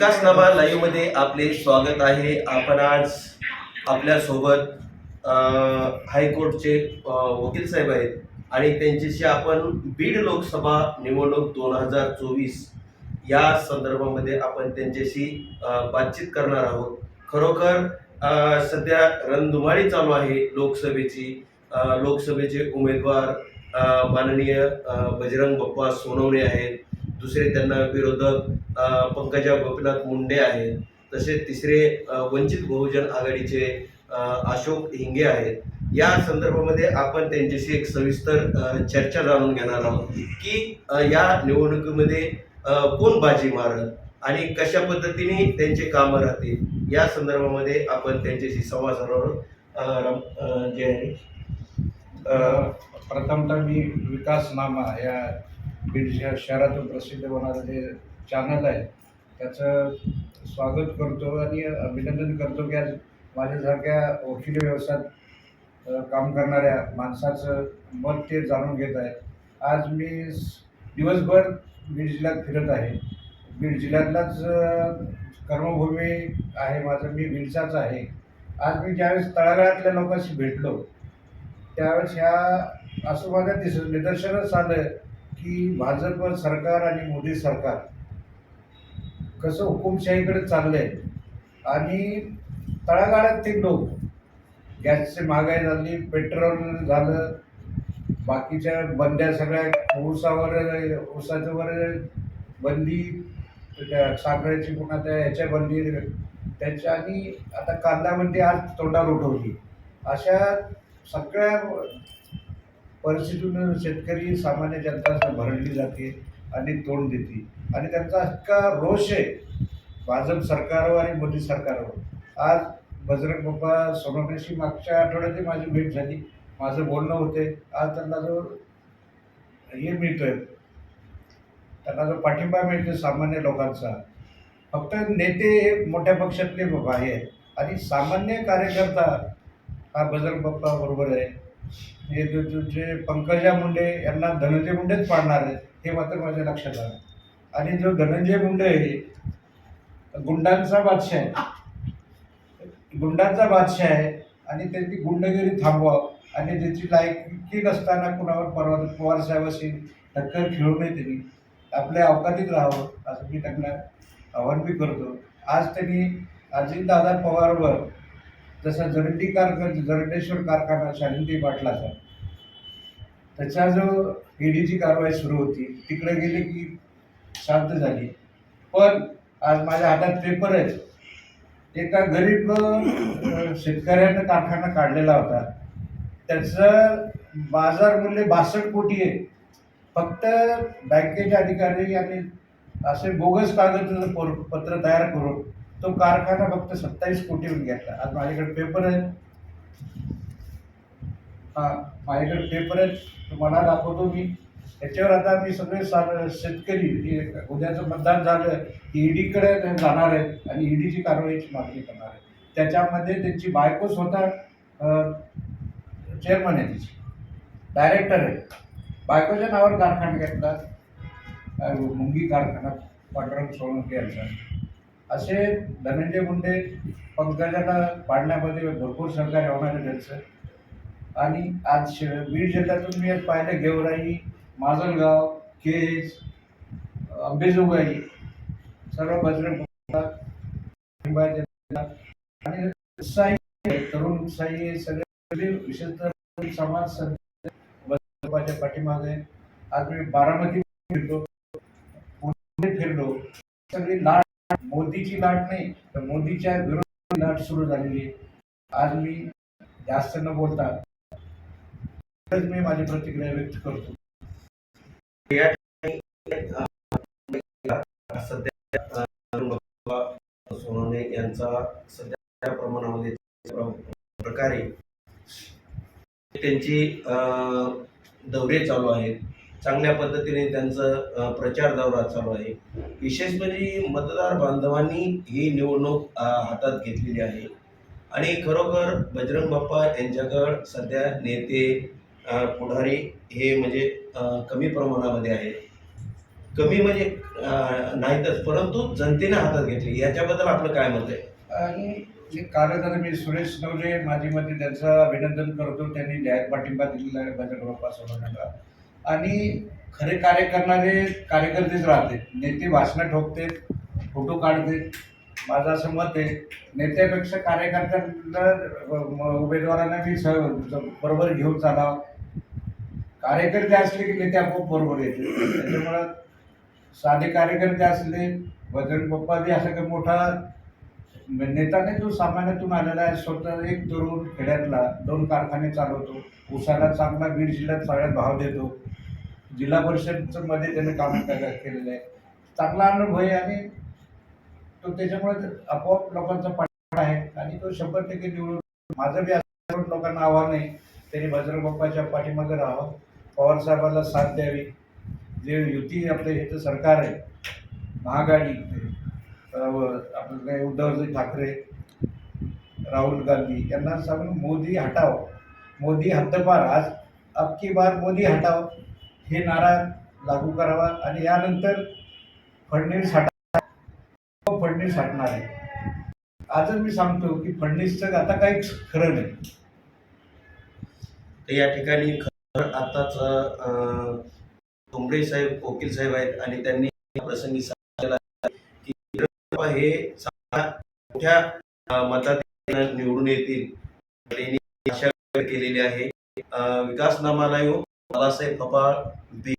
विकासनामा लाईव्हमध्ये आपले स्वागत आहे. आपण आज आपल्यासोबत हायकोर्टचे वकील साहेब आहेत आणि त्यांच्याशी आपण बीड लोकसभा निवडणूक दोन हजार चोवीस या संदर्भामध्ये आपण त्यांच्याशी बातचीत करणार आहोत. खरोखर सध्या रणधुमाळी चालू आहे लोकसभेची. लोकसभेचे उमेदवार माननीय बजरंग बप्पा सोनवणे आहेत. दुसरे त्यांना विरोधक पंकजा गोपीनाथ मुंडे आहेत तसेच तिसरे वंचित बहुजन आघाडीचे अशोक हिंगे आहेत. या संदर्भामध्ये आपण त्यांच्याशी एक सविस्तर चर्चा जाणून घेणार आहोत की या निवडणुकीमध्ये कोण बाजी मारल आणि कशा पद्धतीने त्यांचे कामं राहतील या संदर्भामध्ये आपण त्यांच्याशी संवाद साधणार जे आहे प्रथमतः मी विकासनामा या बीड शह- शहरातून प्रसिद्ध होणारं जे चॅनल आहे त्याचं स्वागत करतो आणि अभिनंदन करतो की आज माझ्यासारख्या वकिली व्यवसायात काम करणाऱ्या माणसाचं मत ते जाणून घेत आहेत. आज मी दिवसभर बीड जिल्ह्यात फिरत आहे. बीड जिल्ह्यातलाच कर्मभूमी आहे माझं मी बीडचाच आहे. आज मी ज्यावेळेस तळागाळातल्या लोकांशी भेटलो त्यावेळेस ह्या असं माझ्या दिस निदर्शनच आलं. की भाजप सरकार आणि मोदी सरकार कसं हुकुमशाहीकडे चाललंय. आणि तळागाळात ते लोक गॅसची महागाई झाली पेट्रोल झालं बाकीच्या बंद्या सगळ्या ऊसावर ऊसाच्यावर बंदी त्या साखरेची पुन्हा त्या ह्याच्या बंदी त्याच्या आणि आता कांदा म्हणजे आज तोंडावर उठवली. अशा सगळ्या परिस्थितीतून शेतकरी सामान्य जनता भरडली जाते आणि तोंड देते. आणि त्यांचा इतका रोष आहे भाजप सरकारवर आणि मोदी सरकारवर. आज बजरंग बाप्पा सोनवण्याशी मागच्या आठवड्यातही माझी भेट झाली. माझं बोलणं होते. आज त्यांना जो हे मिळतोय त्यांना जो पाठिंबा मिळतो सामान्य लोकांचा फक्त नेते हे मोठ्या पक्षातले बाबा आहे आणि सामान्य कार्यकर्ता हा बजरंग बाप्पा बरोबर आहे. हे तुमचे पंकजा मुंडे यांना धनंजय मुंडेच पाडणार आहेत हे मात्र माझ्या लक्षात आलं. आणि जो धनंजय मुंडे आहे गुंडांचा बादशाह आहे. गुंडांचा बादशाह आहे आणि त्यांची गुंडगिरी थांबवा आणि त्याची लायकी नसताना कुणावर परवा पवार साहेबाशी टक्कर खेळू नये त्यांनी. आपल्या अवकातीत राहावं असं मी त्यांना आव्हान बी करतो. आज त्यांनी अजितदादा पवारवर जसं जरंडी कारखान जरंडेश्वर कारखाना शालिंदी पाटलाचा त्याचा जो ईडीची कारवाई सुरू होती. तिकडे गेले की शांत झाली. पण आज माझ्या हातात पेपर आहेत. एका गरीब शेतकऱ्यानं कारखाना काढलेला होता. त्याचं बाजार मूल्य बासष्ट कोटी आहे. फक्त बँकेचे अधिकारी आणि असे बोगस कागद पत्र तयार करून तो कारखाना फक्त सत्तावीस कोटीवर घेतला. आज माझ्याकडे पेपर आहे हा माझ्याकडे पेपर आहेत. तुम्हाला दाखवतो मी. त्याच्यावर आता मी सगळे सा शेतकरी उद्याचं मतदान झालं की ईडीकडे जाणार आहेत आणि ईडीची कारवाईची मागणी करणार आहेत. त्याच्यामध्ये त्यांची बायको स्वतः चेअरमन आहे तिची. डायरेक्टर आहे. बायकोच्या नावावर कारखाना घेतला. मुंगी कारखाना पांडुरंग सोळंकी यांचा. असे धनंजय मुंडे पंकजाला पाडण्यामध्ये भरपूर सहकार्य होणार आहे त्यांचं. आणि आज श बीड जिल्ह्यातून मी आज पाहिलं गेवराई माजलगाव केज अंबेजोगाई सर्व बजरंग आणि उत्साही तरुण उत्साही सगळे विशेषतः समाज सध्या पाठीमागे आज मी बारामती फिरलो. पुणे फिरलो. सगळी लाट मोदीची लाट नाही तर मोदीच्या विरोधात लाट सुरू झालेली आहे. आज मी जास्त न बोलता मी माझी प्रतिक्रिया व्यक्त करतो. सोनवणे यांचा सध्या प्रमाणामध्ये प्रकारे त्यांची दौरे चालू आहेत. चांगल्या पद्धतीने त्यांचं प्रचार दौरा चालू आहे. विशेष म्हणजे मतदार बांधवांनी ही निवडणूक हातात घेतलेली आहे. आणि खरोखर बजरंग बाप्पा यांच्याकडं सध्या नेते पुढारी हे म्हणजे कमी प्रमाणामध्ये आहेत. कमी म्हणजे नाहीतच परंतु जनतेने हातात घेतली. याच्याबद्दल आपलं काय मत आहे? आणि जे कार्यकर्ते मी सुरेश नवले माजी मध्ये त्यांचं अभिनंदन करतो. त्यांनी जाहीर पाठिंबा दिलेला आहे बजरंग बाप्पा सोडवण्याला आणि खरे कार्य करणारे कार्यकर्तेच राहते. नेते भाषणं ठोकते फोटो काढते. माझं असं मत आहे नेत्यापेक्षा कार्यकर्त्यांना म- उमेदवारांना मी स बरोबर घेऊन चालावं कार्यकर्ते असले की नेते आपोआप बरोबर येते त्याच्यामुळं साधे कार्यकर्ते असले बजरंग बाप्पा बी असा काही मोठा नेताने जो सामान्यातून आलेला आहे स्वतः एक तरुण खेड्यातला दोन कारखाने चालवतो उसाला चांगला बीड जिल्ह्यात सगळ्यात भाव देतो. जिल्हा परिषदचं मध्ये त्याने काम केलेलं आहे. चांगला अनुभव आहे आणि तो त्याच्यामुळे ते आपोआप लोकांचा पाठिंबा आहे आणि तो शंभर टक्के निवडून माझं बी असं लोकांना आव्हान आहे त्यांनी बजरंग बाप्पाच्या पाठीमागे राहावं पवार साहेबांना साथ द्यावी. जे युती आपलं हे सरकार आहे महागाडी आपले उद्धवजी ठाकरे राहुल गांधी यांना सांगून मोदी हटाव. मोदी हद्दपार आज अबकी बार मोदी हटाव. हे नारा लागू करावा आणि यानंतर फडणवीस हटा हो, फडणवीस हटणार आहे. आजच मी सांगतो की फडणवीसचं आता काहीच खरं नाही. तर या ठिकाणी खरं आताच अं, साहेब वकील साहेब आहेत आणि त्यांनी प्रसंगी सांगितलेलं आहे की बिरप्पा हे मोठ्या मतात निवडून येतील. आशा केलेली आहे. विकास नामाला येऊन बाळासाहेब पवार बी